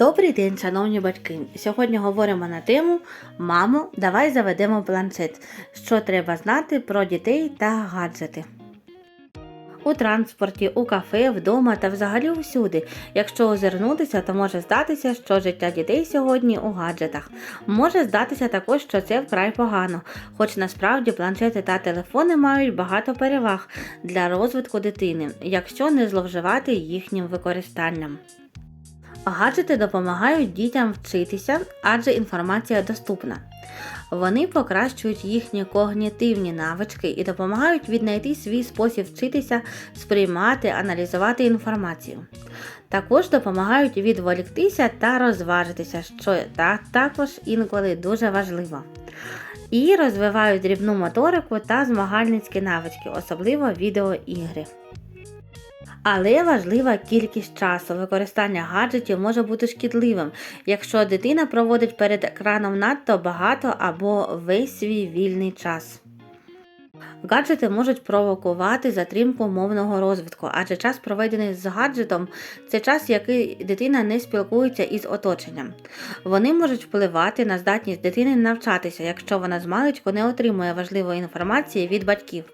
Добрий день, шановні батьки. Сьогодні говоримо на тему Мамо, давай заведемо планшет. Що треба знати про дітей та гаджети. У транспорті, у кафе, вдома та взагалі усюди. Якщо озирнутися, то може здатися, що життя дітей сьогодні у гаджетах. Може здатися також, що це вкрай погано, хоч насправді планшети та телефони мають багато переваг для розвитку дитини, якщо не зловживати їхнім використанням. Гаджети допомагають дітям вчитися, адже інформація доступна. Вони покращують їхні когнітивні навички і допомагають віднайти свій спосіб вчитися, сприймати, аналізувати інформацію. Також допомагають відволіктися та розважитися, що та- також інколи дуже важливо. І розвивають дрібну моторику та змагальницькі навички, особливо відеоігри. Але важлива кількість часу. Використання гаджетів може бути шкідливим, якщо дитина проводить перед екраном надто багато або весь свій вільний час. Гаджети можуть провокувати затримку мовного розвитку, адже час, проведений з гаджетом, це час, який дитина не спілкується із оточенням. Вони можуть впливати на здатність дитини навчатися, якщо вона з маличку не отримує важливої інформації від батьків,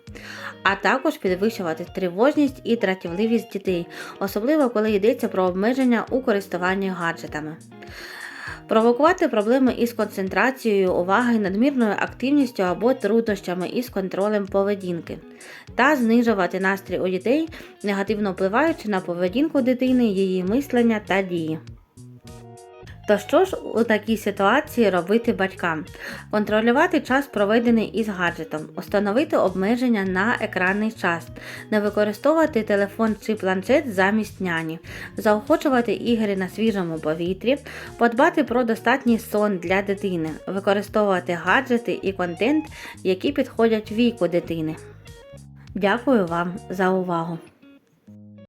а також підвищувати тривожність і дратівливість дітей, особливо коли йдеться про обмеження у користуванні гаджетами. Провокувати проблеми із концентрацією уваги, надмірною активністю або труднощами із контролем поведінки, та знижувати настрій у дітей, негативно впливаючи на поведінку дитини, її мислення та дії. То що ж у такій ситуації робити батькам? Контролювати час, проведений із гаджетом, установити обмеження на екранний час, не використовувати телефон чи планшет замість няні, заохочувати ігри на свіжому повітрі, подбати про достатній сон для дитини, використовувати гаджети і контент, які підходять віку дитини. Дякую вам за увагу!